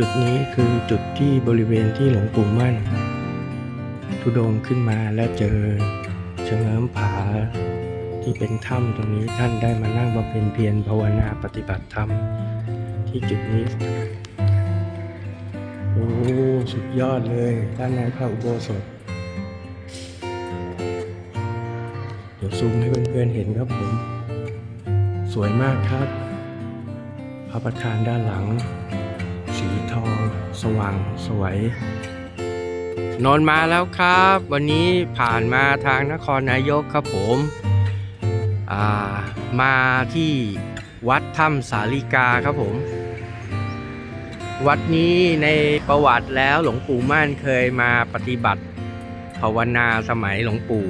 จุดนี้คือจุดที่บริเวณที่หลวงปู่มั่น ทุดงขึ้นมาและเจอเชิงเอิมผาที่เป็นถ้ำตรงนี้ท่านได้มานั่งบำเพ็ญเพียรภาวนาปฏิบัติธรรมที่จุดนี้โอ้สุดยอดเลยด้านในพระอุโบสถ เดี๋ยวซูมให้เพื่อนๆเห็นครับผม สวยมากครับ พระประธานด้านหลัง สีทอง สว่างสวย นอนมาแล้วครับ วันนี้ผ่านมาทางนครนายกครับผมามาที่วัดถ้ำสาลิกาครับผม วัดนี้ในประวัติแล้วหลวงปู่ม่านเคยมาปฏิบัติ ภาวนาสมัยหลวงปู่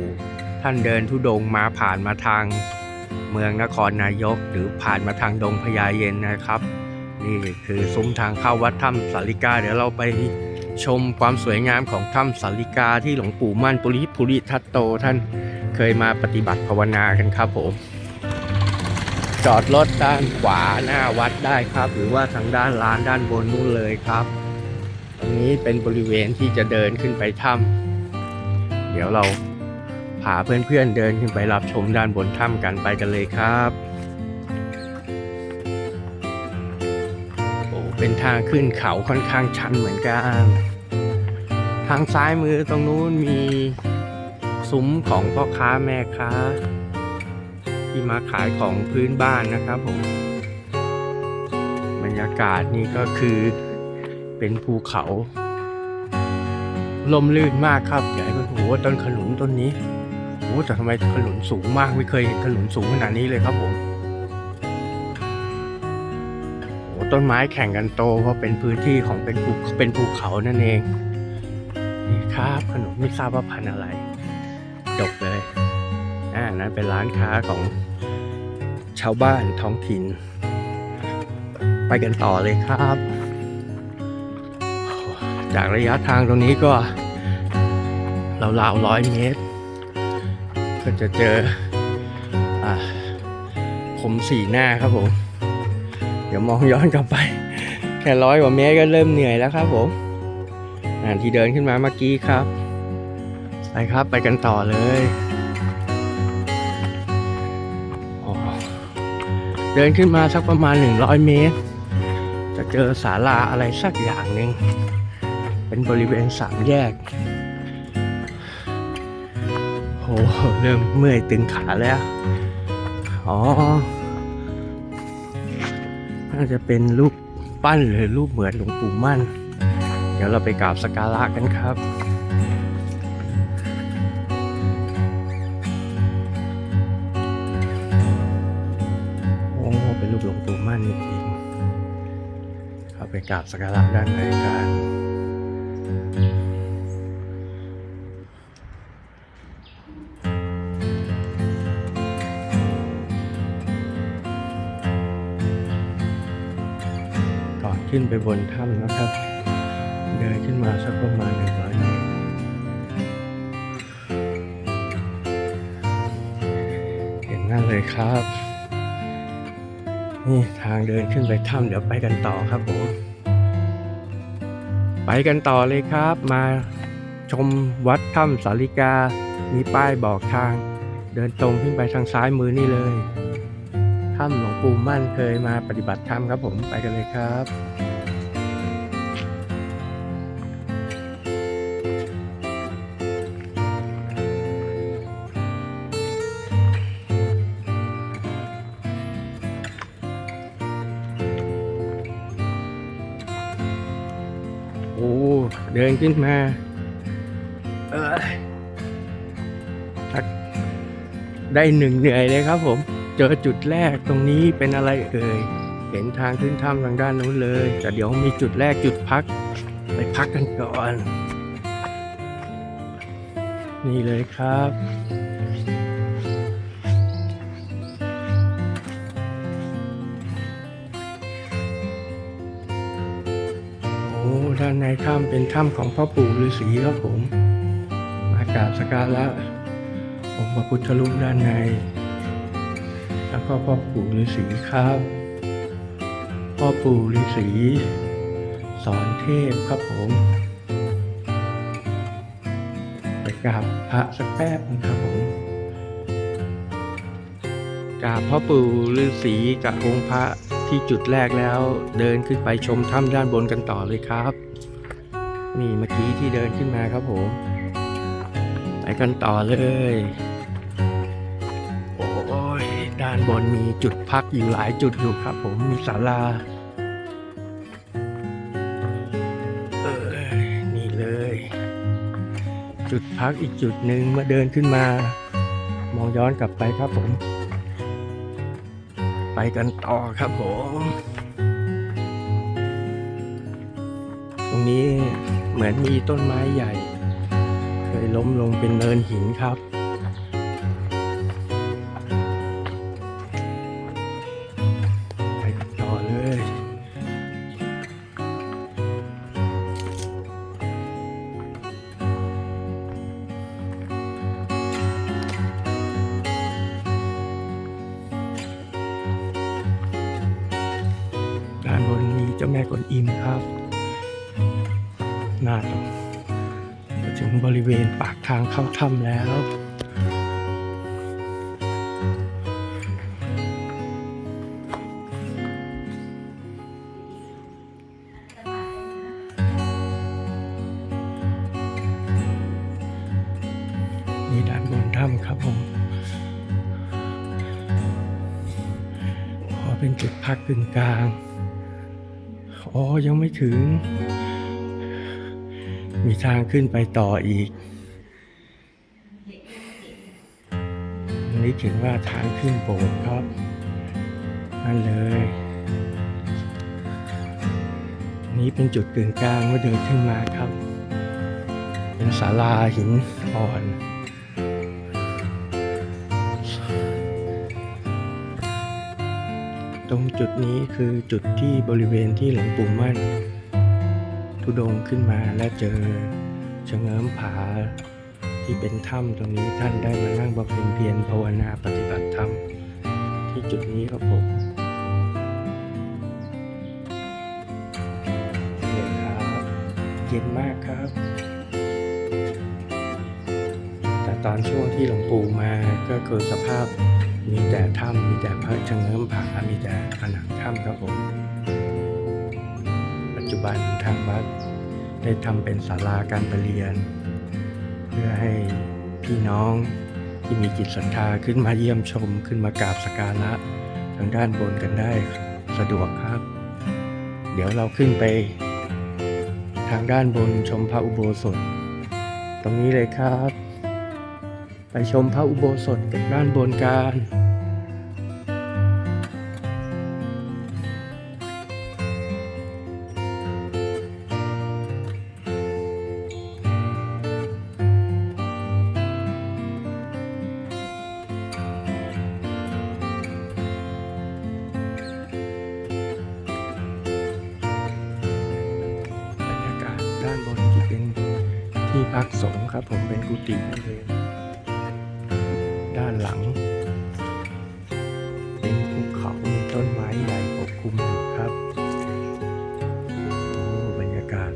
ท่านเดินทุดงค์มาผ่านมาทางเมืองนครนายกหรือผ่านมาทางดงพญาเย็นนะครับ นี่คือซุ้มทางเข้าวัดถ้ำสาลิกา เดี๋ยวเราไปชมความสวยงามของถ้ำสาลิกาที่หลวงปู่มั่นปุริภูริทัตโตท่านเคยมาปฏิบัติภาวนากันครับผม จอดรถด้านขวาหน้าวัดได้ครับ หรือว่าทางด้านลานด้านบนนู่นเลยครับ ตรงนี้เป็นบริเวณที่จะเดินขึ้นไปถ้ำเดี๋ยวเราพาเพื่อนๆเดินขึ้นไปรับชมด้านบนถ้ำกันไปกันเลยครับ เป็นทางขึ้นเขาค่อนข้างชันเหมือนกัน ทางซ้ายมือตรงนู้นมีซุ้มของพ่อค้าแม่ค้า ที่มาขายของพื้นบ้านนะครับผม บรรยากาศนี่ก็คือเป็นภูเขาลมลื่นมากครับใหญ่เป็นโอ้โหต้นขนุนต้นนี้โอ้แต่ทำไมขนุนสูงมากไม่เคยเห็นขนุนสูงขนาดนี้เลยครับผม ต้นไม้แข่งกันโตเพราะเป็นพื้นที่ของเป็นภูเป็นภูเขานั่นเองนี่ครับขนมไม่ทราบว่าพันธุ์อะไรจบเลยอ่านั้นเป็นร้านค้าของชาวบ้านท้องถิ่น ไปกันต่อเลยครับ จากระยะทางตรงนี้ก็ราวๆร้อยเมตร ก็จะเจออผมสีหน้าครับผม เดี๋ยวมองย้อนกลับไป แค่ร้อยกว่าเมตรก็เริ่มเหนื่อยแล้วครับผมอ่าที่เดินขึ้นมาเมื่อกี้ครับ ไปครับไปกันต่อเลยเดินขึ้นมาสักประมาณ 100 เมตร จะเจอศาลาอะไรสักอย่างหนึ่งเป็นบริเวณสามแยกโหเริ่มเมื่อยตึงขาแล้ว อ๋อ น่าจะเป็นรูปปั้นหรือรูปเหมือนหลวงปู่มั่น เดี๋ยวเราไปกราบสักการะกันครับโอ้เป็นรูปหลวงปู่มั่นจริงๆเข้าไปกราบสักการะด้านในกัน ขึ้นไปบนถ้ำนะครับ เดินขึ้นมาสักประมาณหนึ่งร้อยเมตรเห็นนั่นเลยครับ นี่ทางเดินขึ้นไปถ้ำเดี๋ยวไปกันต่อครับผม ไปกันต่อเลยครับ มาชมวัดถ้ำสาลิกา มีป้ายบอกทาง เดินตรงขึ้นไปทางซ้ายมือนี่เลย ถ้ำหลวงปู่มั่นเคยมาปฏิบัติธรรมครับผมไปกันเลยครับ โอ้เดินขึ้นมา เออได้หนึ่งเหนื่อยเลยครับผม เจอจุดแรกตรงนี้เป็นอะไรเอ่ยเห็นทางขึ้นถ้ำทางด้านนู้นเลย แต่เดี๋ยวมีจุดแรกจุดพัก ไปพักกันก่อน นี่เลยครับ โอ้ด้านในถ้ำเป็นถ้ำของพ่อปู่ฤาษีครับผมมากาบสัการะองค์พระพุทธรูปด้านใน แล้วก็พ่อปู่ฤาษีครับ พ่อปู่ฤาษีสอนเทพครับผมไปกราบพระสักแป๊บนึงครับผมกราบพ่อปู่ฤาษีกับองค์พระที่จุดแรกแล้ว เดินขึ้นไปชมถ้ำด้านบนกันต่อเลยครับ นี่เมื่อกี้ที่เดินขึ้นมาครับผม ไปกันต่อเลยานบนมีจุดพักอยู่หลายจุดอยู่ครับ ผมมีศาลาเออนี่เลย จุดพักอีกจุดหนึ่งเมื่อเดินขึ้นมา มองย้อนกลับไปครับผม ไปกันต่อครับผม ตรงนี้เหมือนมีต้นไม้ใหญ่ เคยล้มลงเป็นเนินหินครับากทางเข้าถ้ำแล้ว นี่ด้านบนถ้ำครับผมพอเป็นจุดพักกึ่งกลาง อ๋อ ยังไม่ถึงมีทางขึ้นไปต่ออีก นนี้ถึงว่าทางขึ้นโบสถ์ครับนั่นเลย นี้เป็นจุดกึ่งกลางเมื่อเดินขึ้นมาครับ เป็นศาลาหินอ่อนตรงจุดนี้คือจุดที่บริเวณที่หลวงปู่มั่น ทุดงขึ้นมาและเจอชะเง้มผา ที่เป็นถ้ำตรงนี้ท่านได้มานั่งบำเพ็ญเพียรภาวนาปฏิบัติธรรมที่จุดนี้ครับผมเลยครับเย็นมากครับ แต่ตอนช่วงที่หลวงปู่มาก็คือสภาพมีแต่ถ้ำมีแต่พระชะเง้มผามีแต่ผนังถ้ำครับผม ปัจจุบันทางวัดได้ทำเป็นศาลาการประเรียน พื่อให้พี่น้องที่มีจิตศรัทธาขึ้นมาเยี่ยมชมขึ้นมากราบสักการะทางด้านบนกันได้สะดวกครับ เดี๋ยวเราขึ้นไป ทางด้านบนชมพระอุโบสถ ตรงนี้เลยครับ ไปชมพระอุโบสถกันด้านบนกัน พักสงฆ์ครับ ผมเป็นกุฏินั่นเองด้านหลัง เป็นภูเขามีต้นไม้ใหญ่ปกคลุมอยู่ครับโอ้บรรยากาศ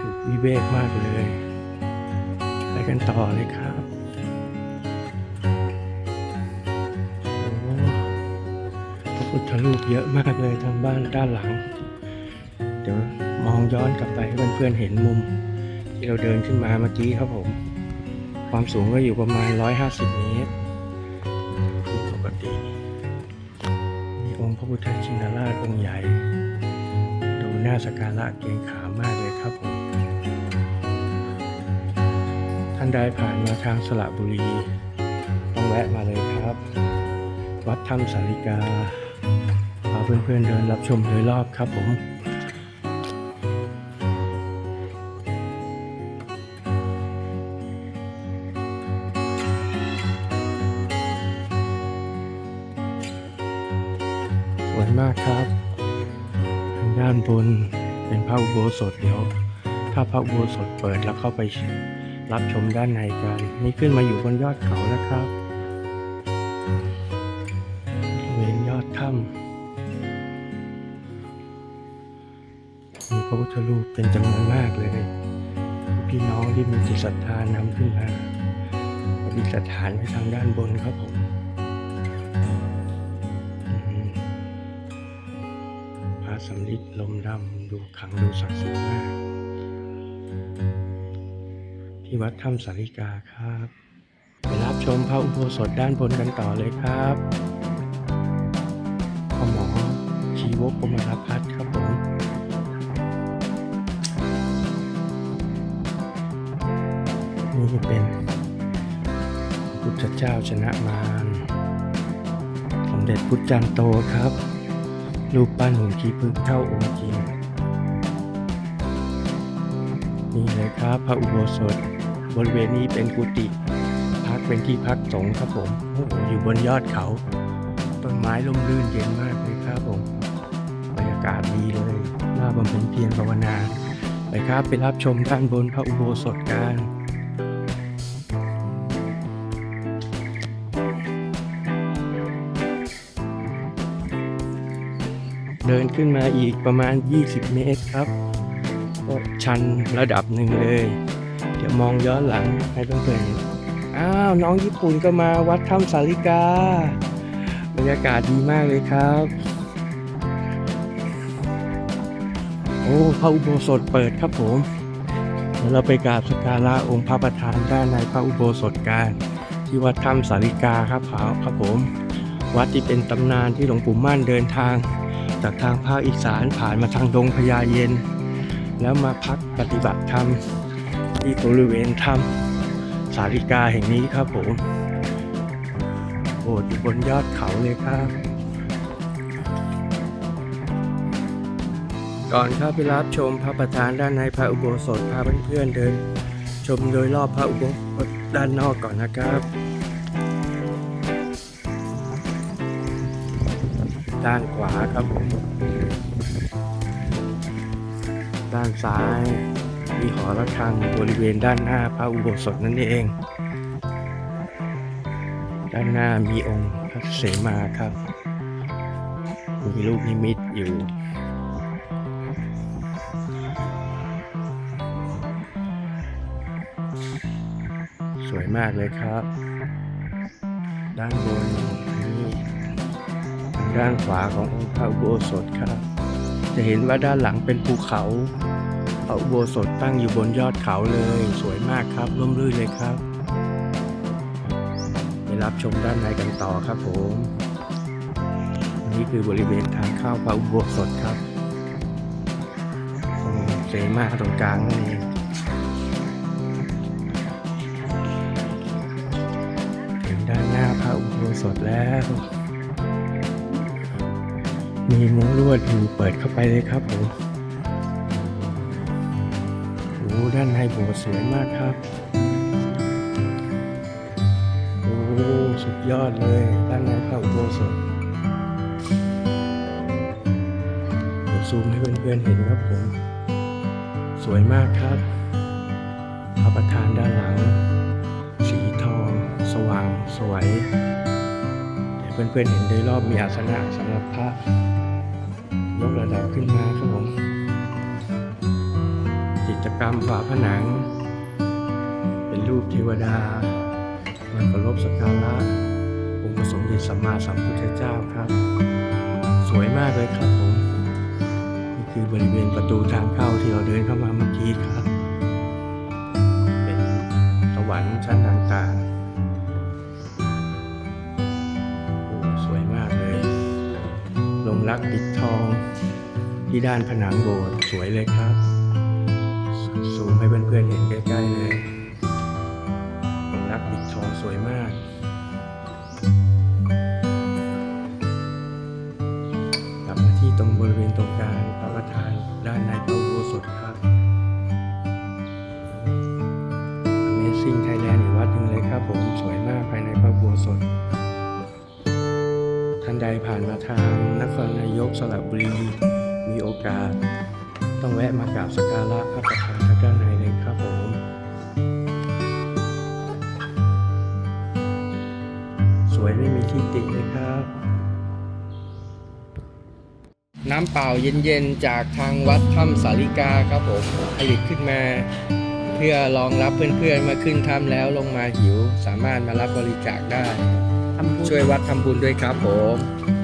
สุดวิเวกมากเลยไปกันต่อเลยครับโอ้พระพุทธรูปเยอะมากเลยทางบ้านด้านหลัง เดี๋ยวมองย้อนกลับไปให้เพื่อนๆเห็นมุม ที่เราเดินขึ้นมาเมื่อกี้ครับผม ความสูงก็อยู่ประมาณ 150 เมตรปกติมีองค์พระพุทธชินราชองค์ใหญ่ ดูน่าสการะเกรงขามมากเลยครับผม ท่านใดผ่านมาทางสระบุรี ต้องแวะมาเลยครับ วัดถ้ำสาริกาพาเพื่อนๆเดินรับชมโดยรอบครับผม สถเดี๋ยวถ้าพระอุโบสถเปิดแล้วเข้าไปรับชมด้านในกันนี่ขึ้นมาอยู่บนยอดเขานะครับเวนยอดถ้ำมีพระพุทธรูปเป็นจำนวนมากเลย พี่น้องที่มีจิตศรัทธานำขึ้นมาประดิษฐานไว้ทางด้านบนครับผม สำริดลมดำดูขังดูศักดิ์สิทธิ์มาก ที่วัดถ้ำสาริกาครับไปรับชมพระอุโบสถด้านบนกันต่อเลยครับพ่อหมอชีวกกมลพัฒครับผมนี่เป็นพุทธเจ้าชนะมารสมเด็จพุทธจันโตครับ รูปปั้นหุ่นขี้ผึ้งเท่าองค์จริง นี่เลยครับพระอุโบสถ บริเวณนี้เป็นกุฏิพักเป็นที่พักสงฆ์ครับผมโอ้โหอยู่บนยอดเขา ต้นไม้ร่มรื่นเย็นมากเลยครับผมบรรยากาศดีเลยน่าบำเพ็ญเพียรภาวนา ไปครับไปรับชมด้านบนพระอุโบสถกัน ดินขึ้นมาอีกประมาณ 20 เมตรครับก็ชันระดับหนึ่งเลย เดี๋ยวมองย้อนหลังให้เพื่อนๆอ้าวน้องญี่ปุ่นก็มาวัดถ้ำสาริกา บรรยากาศดีมากเลยครับ โอ้พระอุโบสถเปิดครับผมเดี๋ยวเราไปกราบสักการะองค์พระประธานด้านในพระอุโบสถกันที่วัดถ้ำสาริกาครับครับผม วัดที่เป็นตำนานที่หลวงปู่มั่นเดินทาง จากทางภาคอีสานผ่านมาทางดงพญาเย็น แล้วมาพักปฏิบัติธรรมที่บริเวณถ้ำสาริกาแห่งนี้ครับผมโอ้อยู่บนยอดเขาเลยครับ ก่อนเข้าไปรับชมพระประธานด้านในพระอุโบสถพาเพื่อนๆเดิน ชมโดยรอบพระอุโบสถด้านนอกก่อนนะครับ ด้านขวาครับผมด้านซ้ายมีหอระฆังบริเวณด้านหน้าพระอุโบสถนั่นเอง ด้านหน้ามีองค์พระเสมาครับ มีลูกนิมิตอยู่สวยมากเลยครับ ด้านบน ด้านขวาขององค์พระอุโบสถครับ จะเห็นว่าด้านหลังเป็นภูเขาพระอุโบสถตั้งอยู่บนยอดเขาเลย สวยมากครับร่มรื่นเลยครับไปรับชมด้านในกันต่อครับผมนี่คือบริเวณทางเข้าพระอุโบสถครับตรงมากตรงกลางนั่ถึงด้านหน้าพระอุโบสถแล้ว มีมุ้งลวดอยู่เปิดเข้าไปเลยครับผมโอ้ด้านในโบสถ์สวยมากครับโอ้สุดยอดเลย ด้านในพระอุโบสถเดี๋ยวซูมให้เพื่อนๆเห็นครับผม สวยมากครับพระประธานด้านหลัง สีทอง สว่างสวยให้เพื่อนๆเห็นโดยรอบมีอาสนะสำหรับพระ กระดับขึ้นมาครับผม กิจกรรมฝาผนัง เป็นรูปเทวดามันเคารพสักการะองค์พระสมเด็จสัมมาสัมพุทธเจ้าครับ สวยมากเลยครับผม นี่คือบริเวณประตูทางเข้าที่เราเดินเข้ามาเมื่อกี้ครับ เป็นสวรรค์ชั้นต่างๆโอ้สวยมากเลยลงรักปิดทอง ที่ด้านผนังโบสถ์สวยเลยครับซูมให้เพื่อนๆเห็นใกล้ๆเลยลงรักปิดทองสวยมากกลับมาที่ตรงบริเวณตรงกลางพระประธานด้านในพระอุโบสถครับ Amazing Thailand อีกวัดหนึ่งเลยครับผมสวยมากภายในพระอุโบสถท่านใดผ่านมาทางนครนายกสระบุรี กาสต้องแวะมากราบสักการะพระประธานทางด้านในเลยครับผมสวยไม่มีที่ติเลยครับ น้ำเปล่าเย็นๆ จากทางวัดถ้ำสาลิกาครับผมผลิตขึ้นมา เพื่อรองรับเพื่อนๆ มาขึ้นถ้ำแล้วลงมาหิว สามารถมารับบริจาคได้ทำบุญช่วยวัดทำบุญด้วยครับผมค